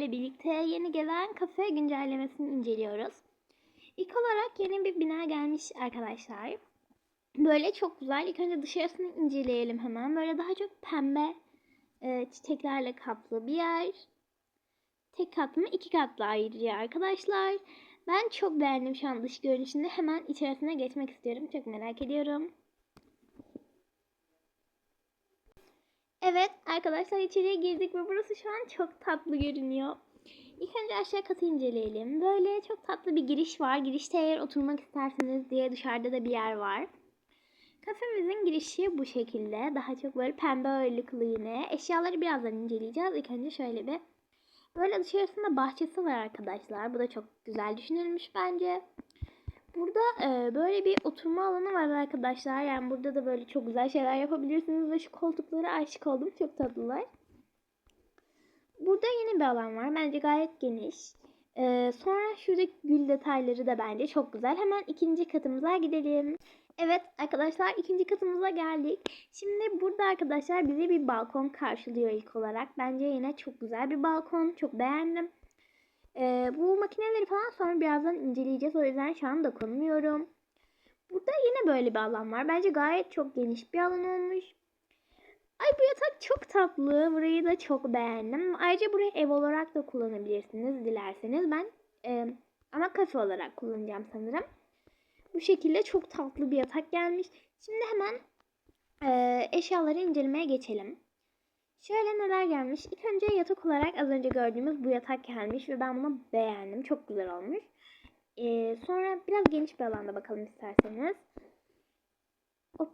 sizlerle birlikte yeni gelen kafe güncellemesini inceliyoruz. İlk olarak yeni bir bina gelmiş arkadaşlar. Böyle çok güzel. İlk önce dışarısını inceleyelim hemen. Böyle daha çok pembe e, çiçeklerle kaplı bir yer. Tek kat mı iki katlı ayrıca arkadaşlar. Ben çok beğendim şu an dış görünüşünde. Hemen içerisine geçmek istiyorum. Çok merak ediyorum. Evet arkadaşlar içeriye girdik ve burası şu an çok tatlı görünüyor. İlk önce aşağı katı inceleyelim. Böyle çok tatlı bir giriş var. Girişte eğer oturmak isterseniz diye dışarıda da bir yer var. Kafemizin girişi bu şekilde. Daha çok böyle pembe ağırlıklı yine. Eşyaları birazdan inceleyeceğiz. İlk önce şöyle bir böyle dışarısında bahçesi var arkadaşlar. Bu da çok güzel düşünülmüş bence. Burada e, böyle bir oturma alanı var arkadaşlar. Yani burada da böyle çok güzel şeyler yapabilirsiniz ve şu koltuklara aşık oldum. Çok tatlılar. Burada yeni bir alan var. Bence gayet geniş. E, sonra şuradaki gül detayları da bence çok güzel. Hemen ikinci katımıza gidelim. Evet arkadaşlar ikinci katımıza geldik. Şimdi burada arkadaşlar bizi bir balkon karşılıyor ilk olarak. Bence yine çok güzel bir balkon. Çok beğendim. Ee, bu makineleri falan sonra birazdan inceleyeceğiz. O yüzden şu an dokunmuyorum. Burada yine böyle bir alan var. Bence gayet çok geniş bir alan olmuş. Ay bu yatak çok tatlı. Burayı da çok beğendim. Ayrıca burayı ev olarak da kullanabilirsiniz dilerseniz. Ben e, ama kafe olarak kullanacağım sanırım. Bu şekilde çok tatlı bir yatak gelmiş. Şimdi hemen e, eşyaları incelemeye geçelim. Şöyle neler gelmiş. İlk önce yatak olarak az önce gördüğümüz bu yatak gelmiş ve ben bunu beğendim. Çok güzel olmuş. Ee, sonra biraz geniş bir alanda bakalım isterseniz. Hop.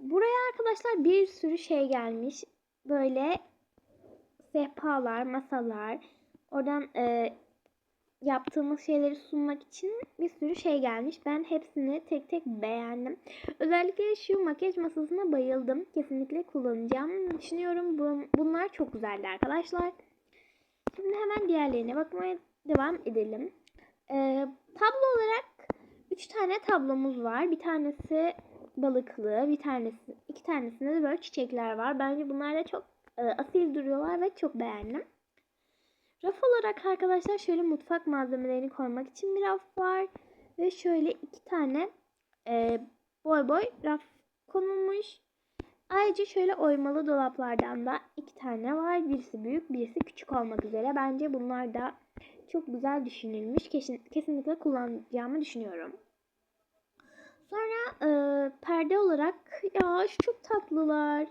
Buraya arkadaşlar bir sürü şey gelmiş. Böyle sehpalar, masalar. Oradan e, yaptığımız şeyleri sunmak için bir sürü şey gelmiş. Ben hepsini tek tek beğendim. Özellikle şu makyaj masasına bayıldım. Kesinlikle kullanacağım. Düşünüyorum bunlar çok güzeldi arkadaşlar. Şimdi hemen diğerlerine bakmaya devam edelim. Ee, tablo olarak 3 tane tablomuz var. Bir tanesi balıklı, bir tanesi, iki tanesinde de böyle çiçekler var. Bence bunlar da çok e, asil duruyorlar ve çok beğendim. Raf olarak arkadaşlar şöyle mutfak malzemelerini koymak için bir raf var. Ve şöyle iki tane e, boy boy raf konulmuş. Ayrıca şöyle oymalı dolaplardan da iki tane var. Birisi büyük, birisi küçük olmak üzere. Bence bunlar da çok güzel düşünülmüş. Kesin, kesinlikle kullanacağımı düşünüyorum. Sonra e, perde olarak ya şu çok tatlılar.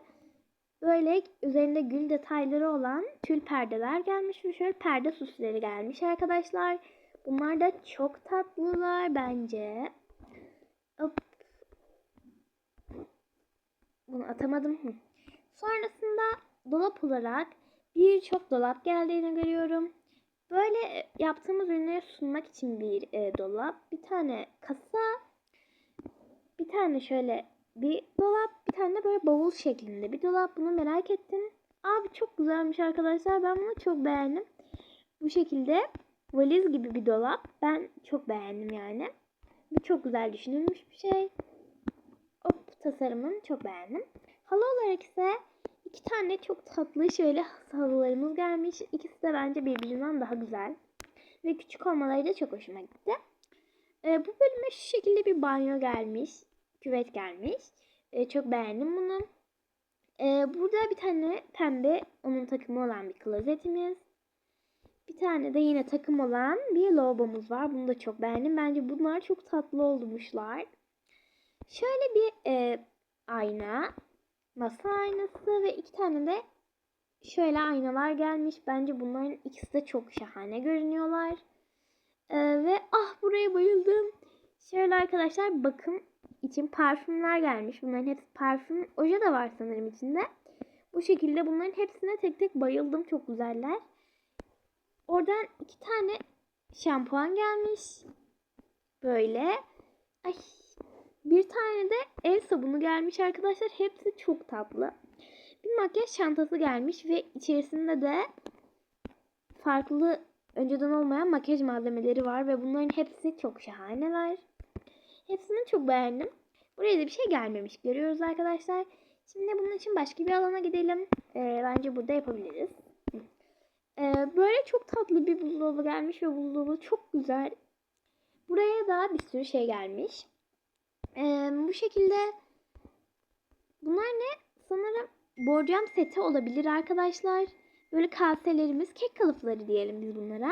Böyle üzerinde gül detayları olan tül perdeler gelmiş ve şöyle perde süsleri gelmiş arkadaşlar. Bunlar da çok tatlılar bence. Hop. Bunu atamadım. Sonrasında dolap olarak birçok dolap geldiğini görüyorum. Böyle yaptığımız ürünleri sunmak için bir e, dolap. Bir tane kasa. Bir tane şöyle bir dolap. Bir tane de böyle bavul şeklinde bir dolap. Bunu merak ettim. Abi çok güzelmiş arkadaşlar. Ben bunu çok beğendim. Bu şekilde valiz gibi bir dolap. Ben çok beğendim yani. Bu çok güzel düşünülmüş bir şey. Hop tasarımını çok beğendim. Halı olarak ise iki tane çok tatlı şöyle halılarımız gelmiş. İkisi de bence birbirinden daha güzel. Ve küçük olmaları da çok hoşuma gitti. Ee, bu bölüme şu şekilde bir banyo gelmiş. Küvet gelmiş. Ee, çok beğendim bunu. Ee, burada bir tane pembe onun takımı olan bir klozetimiz. Bir tane de yine takım olan bir lavabomuz var. Bunu da çok beğendim. Bence bunlar çok tatlı olmuşlar. Şöyle bir e, ayna, masa aynası ve iki tane de şöyle aynalar gelmiş. Bence bunların ikisi de çok şahane görünüyorlar. E, ve ah buraya bayıldım. Şöyle arkadaşlar bakım için parfümler gelmiş. Bunların hepsi parfüm. Oje de var sanırım içinde. Bu şekilde bunların hepsine tek tek bayıldım. Çok güzeller. Oradan iki tane şampuan gelmiş. Böyle. Ay. Bir tane de el sabunu gelmiş arkadaşlar. Hepsi çok tatlı. Bir makyaj çantası gelmiş ve içerisinde de farklı önceden olmayan makyaj malzemeleri var ve bunların hepsi çok şahaneler. Hepsini çok beğendim. Buraya da bir şey gelmemiş görüyoruz arkadaşlar. Şimdi bunun için başka bir alana gidelim. Ee, bence burada yapabiliriz. Ee, böyle çok tatlı bir buzdolabı gelmiş ve buzdolabı çok güzel. Buraya da bir sürü şey gelmiş. Ee, bu şekilde bunlar ne? Sanırım borcam seti olabilir arkadaşlar. Böyle kaselerimiz, kek kalıpları diyelim biz bunlara.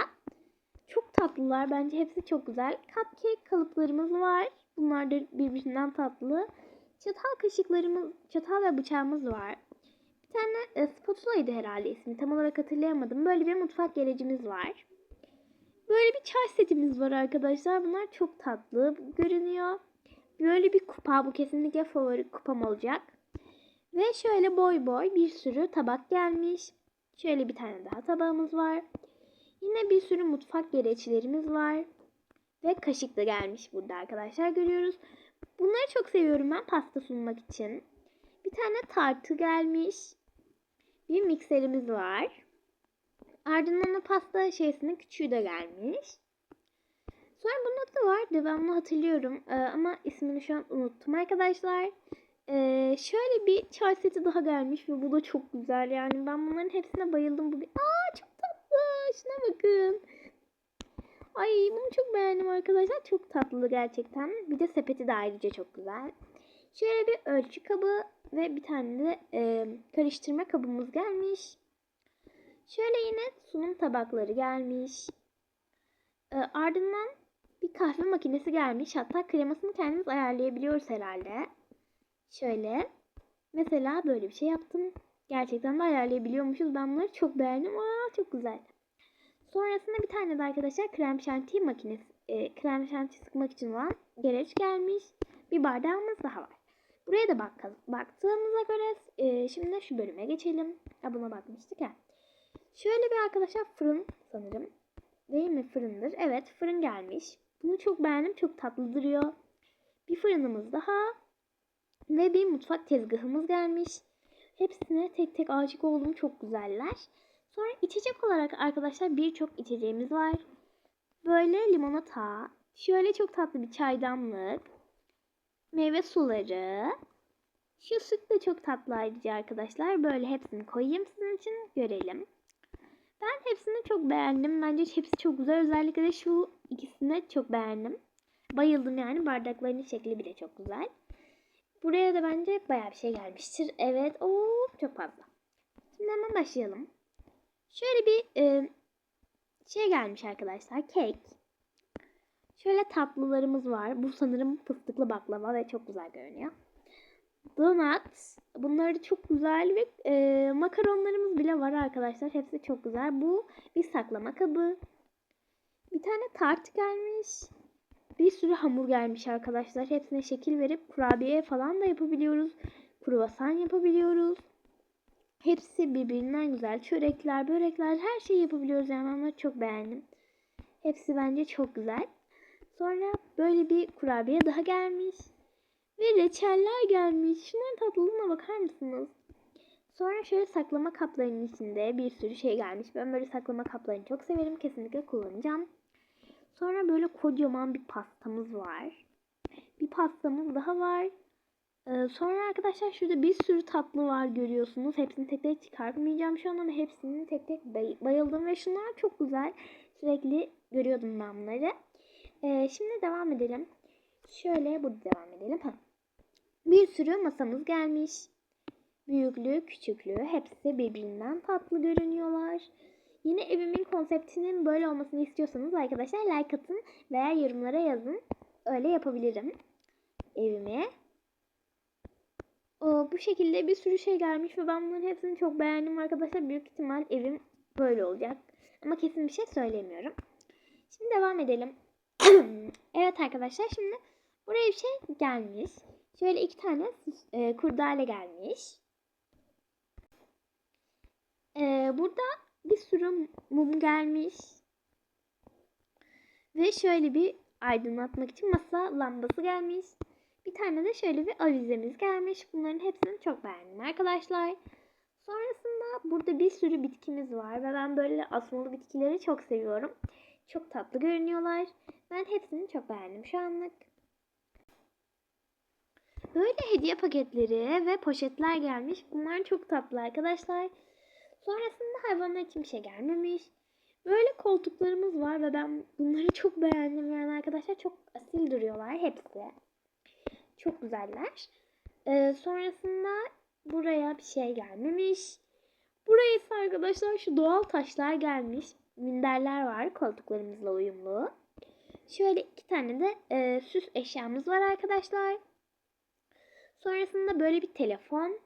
Çok tatlılar. Bence hepsi çok güzel. Cupcake kalıplarımız var. Bunlar da birbirinden tatlı. Çatal kaşıklarımız, çatal ve bıçağımız var. Bir tane e, spatulaydı herhalde ismi. Tam olarak hatırlayamadım. Böyle bir mutfak gerecimiz var. Böyle bir çay setimiz var arkadaşlar. Bunlar çok tatlı görünüyor. Böyle bir kupa. Bu kesinlikle favori kupam olacak. Ve şöyle boy boy bir sürü tabak gelmiş. Şöyle bir tane daha tabağımız var. Yine bir sürü mutfak gereçlerimiz var. Ve kaşık da gelmiş burada arkadaşlar görüyoruz. Bunları çok seviyorum ben pasta sunmak için. Bir tane tartı gelmiş. Bir mikserimiz var. Ardından da pasta şeysinin küçüğü de gelmiş. Sonra bunun adı vardı ben bunu hatırlıyorum Ee, ama ismini şu an unuttum arkadaşlar. Ee, şöyle bir çay seti daha gelmiş ve bu da çok güzel yani ben bunların hepsine bayıldım bugün. Aa çok tatlı şuna bakın. Ay bunu çok beğendim arkadaşlar çok tatlı gerçekten. Bir de sepeti de ayrıca çok güzel. Şöyle bir ölçü kabı ve bir tane de e, karıştırma kabımız gelmiş. Şöyle yine sunum tabakları gelmiş. E, ardından bir kahve makinesi gelmiş. Hatta kremasını kendimiz ayarlayabiliyoruz herhalde. Şöyle. Mesela böyle bir şey yaptım. Gerçekten de ayarlayabiliyormuşuz. Ben bunları çok beğendim. Aa çok güzel. Sonrasında bir tane de arkadaşlar krem şanti makinesi, e, krem şanti sıkmak için olan gereç gelmiş. Bir bardağımız daha var. Buraya da bak baktığımıza göre e, şimdi şu bölüme geçelim. Ha, buna bakmıştık ya. Şöyle bir arkadaşlar fırın sanırım. Değil mi fırındır? Evet fırın gelmiş. Bunu çok beğendim. Çok tatlı duruyor. Bir fırınımız daha. Ve bir mutfak tezgahımız gelmiş. Hepsine tek tek aşık oldum. Çok güzeller. Sonra içecek olarak arkadaşlar birçok içeceğimiz var. Böyle limonata. Şöyle çok tatlı bir çaydanlık. Meyve suları. Şu süt de çok tatlı ayrıca arkadaşlar. Böyle hepsini koyayım sizin için görelim. Ben hepsini çok beğendim. Bence hepsi çok güzel. Özellikle de şu ikisini çok beğendim. Bayıldım yani. Bardaklarının şekli bile çok güzel. Buraya da bence bayağı bir şey gelmiştir. Evet. Oo çok fazla. Şimdi hemen başlayalım. Şöyle bir e, şey gelmiş arkadaşlar. Kek. Şöyle tatlılarımız var. Bu sanırım fıstıklı baklava ve çok güzel görünüyor. Donut. Bunlar da çok güzel ve e, makaronlarımız bile var arkadaşlar. Hepsi çok güzel. Bu bir saklama kabı. Bir tane tart gelmiş. Bir sürü hamur gelmiş arkadaşlar. Hepsine şekil verip kurabiye falan da yapabiliyoruz. Kruvasan yapabiliyoruz. Hepsi birbirinden güzel. Çörekler, börekler her şeyi yapabiliyoruz. Yani onları çok beğendim. Hepsi bence çok güzel. Sonra böyle bir kurabiye daha gelmiş. Ve reçeller gelmiş. Şunların tatlılığına bakar mısınız? Sonra şöyle saklama kaplarının içinde bir sürü şey gelmiş. Ben böyle saklama kaplarını çok severim. Kesinlikle kullanacağım. Sonra böyle kocaman bir pastamız var. Bir pastamız daha var. Ee, sonra arkadaşlar şurada bir sürü tatlı var görüyorsunuz. Hepsini tek tek çıkartmayacağım şu an ama hepsini tek tek bay- bayıldım ve şunlar çok güzel. Sürekli görüyordum ben bunları. Ee, şimdi devam edelim. Şöyle burada devam edelim. Bir sürü masamız gelmiş. Büyüklüğü, küçüklüğü hepsi birbirinden tatlı görünüyorlar. Yine evimin konseptinin böyle olmasını istiyorsanız arkadaşlar like atın veya yorumlara yazın. Öyle yapabilirim evime. O, bu şekilde bir sürü şey gelmiş ve ben bunların hepsini çok beğendim arkadaşlar. Büyük ihtimal evim böyle olacak. Ama kesin bir şey söylemiyorum. Şimdi devam edelim. evet arkadaşlar şimdi buraya bir şey gelmiş. Şöyle iki tane e, kurdale gelmiş. E, burada bir sürü mum gelmiş. Ve şöyle bir aydınlatmak için masa lambası gelmiş. Bir tane de şöyle bir avizemiz gelmiş. Bunların hepsini çok beğendim arkadaşlar. Sonrasında burada bir sürü bitkimiz var ve ben böyle asmalı bitkileri çok seviyorum. Çok tatlı görünüyorlar. Ben hepsini çok beğendim şu anlık. Böyle hediye paketleri ve poşetler gelmiş. Bunlar çok tatlı arkadaşlar. Sonrasında hayvanlar için bir şey gelmemiş. Böyle koltuklarımız var ve ben bunları çok beğendim. Yani arkadaşlar çok asil duruyorlar hepsi. Çok güzeller. Ee, sonrasında buraya bir şey gelmemiş. Buraya ise arkadaşlar şu doğal taşlar gelmiş. Minderler var koltuklarımızla uyumlu. Şöyle iki tane de e, süs eşyamız var arkadaşlar. Sonrasında böyle bir telefon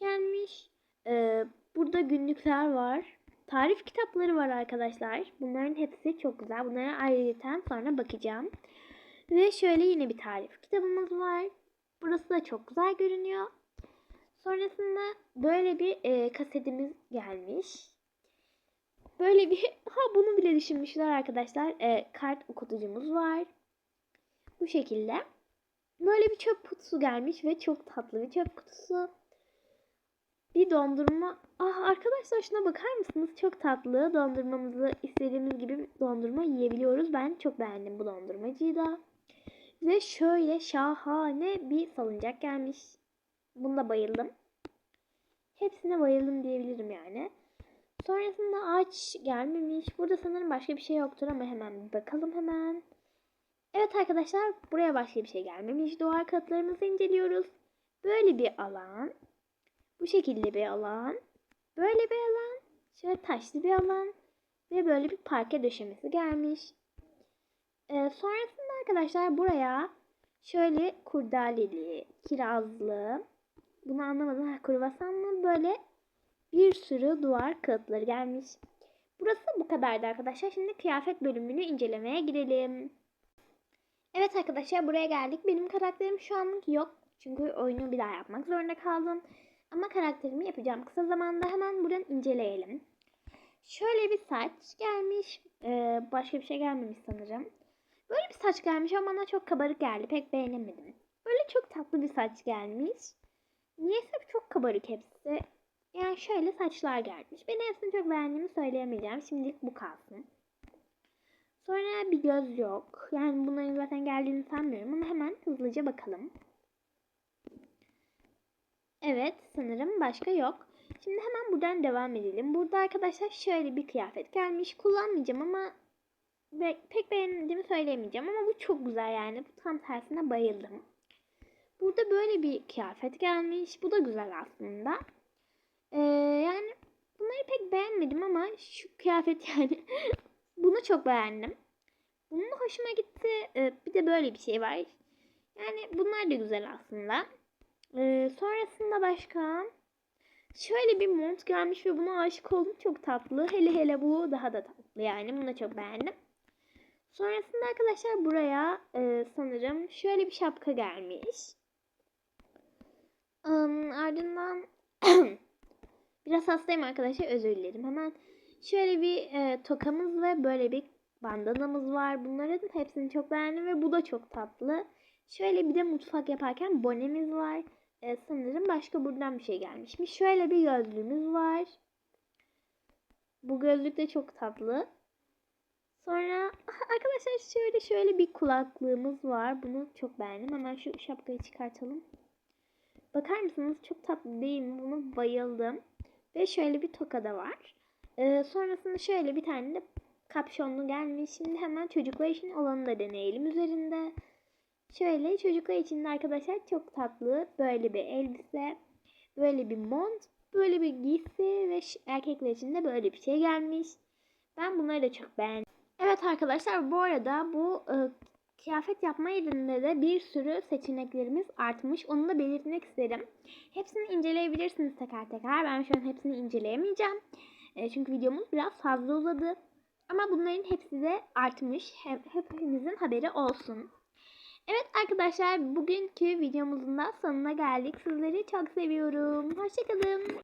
gelmiş. Ee, burada günlükler var. Tarif kitapları var arkadaşlar. Bunların hepsi çok güzel. Bunlara ayrıca sonra bakacağım. Ve şöyle yine bir tarif kitabımız var. Burası da çok güzel görünüyor. Sonrasında böyle bir e, kasetimiz gelmiş. Böyle bir ha bunu bile düşünmüşler arkadaşlar. E, kart okutucumuz var. Bu şekilde. Böyle bir çöp kutusu gelmiş ve çok tatlı bir çöp kutusu. Bir dondurma. Ah arkadaşlar şuna bakar mısınız? Çok tatlı. Dondurmamızı istediğimiz gibi dondurma yiyebiliyoruz. Ben çok beğendim bu dondurmacıyı da. Ve şöyle şahane bir salıncak gelmiş. Bunda bayıldım. Hepsine bayıldım diyebilirim yani. Sonrasında ağaç gelmemiş. Burada sanırım başka bir şey yoktur ama hemen bir bakalım hemen. Evet arkadaşlar buraya başka bir şey gelmemiş. Doğal katlarımızı inceliyoruz. Böyle bir alan. Bu şekilde bir alan. Böyle bir alan. Şöyle taşlı bir alan. Ve böyle bir parke döşemesi gelmiş. Ee, sonrasında arkadaşlar buraya şöyle kurdaleli, kirazlı, bunu anlamadım. Ha, kruvasan mı? Böyle bir sürü duvar kağıtları gelmiş. Burası bu kadardı arkadaşlar. Şimdi kıyafet bölümünü incelemeye girelim. Evet arkadaşlar buraya geldik. Benim karakterim şu anlık yok. Çünkü oyunu bir daha yapmak zorunda kaldım. Ama karakterimi yapacağım kısa zamanda. Hemen buradan inceleyelim. Şöyle bir saç gelmiş. Ee, başka bir şey gelmemiş sanırım. Böyle bir saç gelmiş ama bana çok kabarık geldi. Pek beğenemedim. Böyle çok tatlı bir saç gelmiş. Niyeyse çok kabarık hepsi. Yani şöyle saçlar gelmiş. Ben hepsini çok beğendiğimi söyleyemeyeceğim. Şimdilik bu kalsın. Sonra bir göz yok. Yani bunların zaten geldiğini sanmıyorum ama hemen hızlıca bakalım. Evet sanırım başka yok. Şimdi hemen buradan devam edelim. Burada arkadaşlar şöyle bir kıyafet gelmiş. Kullanmayacağım ama ve pek beğendiğimi söyleyemeyeceğim ama bu çok güzel yani. Bu tam tersine bayıldım. Burada böyle bir kıyafet gelmiş. Bu da güzel aslında. Ee, yani bunları pek beğenmedim ama şu kıyafet yani bunu çok beğendim. Bunun da hoşuma gitti. Ee, bir de böyle bir şey var. Yani bunlar da güzel aslında. Ee, sonrasında başka şöyle bir mont gelmiş ve buna aşık oldum. Çok tatlı. Hele hele bu daha da tatlı yani. Bunu çok beğendim. Sonrasında arkadaşlar buraya e, sanırım şöyle bir şapka gelmiş. Um, ardından biraz hastayım arkadaşlar özür dilerim. Hemen şöyle bir e, tokamız ve böyle bir bandanamız var. Bunların hepsini çok beğendim ve bu da çok tatlı. Şöyle bir de mutfak yaparken bonemiz var. E, sanırım başka buradan bir şey gelmişmiş. Şöyle bir gözlüğümüz var. Bu gözlük de çok tatlı. Sonra arkadaşlar şöyle şöyle bir kulaklığımız var. Bunu çok beğendim. Hemen şu şapkayı çıkartalım. Bakar mısınız? Çok tatlı değil mi? Bunu bayıldım. Ve şöyle bir toka da var. Ee, sonrasında şöyle bir tane de kapşonlu gelmiş. Şimdi hemen çocuklar için olanı da deneyelim üzerinde. Şöyle çocuklar için de arkadaşlar çok tatlı böyle bir elbise, böyle bir mont, böyle bir giysi ve erkekler için de böyle bir şey gelmiş. Ben bunları da çok beğendim. Arkadaşlar bu arada bu e, kıyafet yapma yerinde de bir sürü seçeneklerimiz artmış. Onu da belirtmek isterim. Hepsini inceleyebilirsiniz teker teker. Ben şu an hepsini inceleyemeyeceğim. E, çünkü videomuz biraz fazla uzadı. Ama bunların hepsi de artmış. Hep, hepinizin haberi olsun. Evet arkadaşlar bugünkü videomuzun da sonuna geldik. Sizleri çok seviyorum. Hoşçakalın.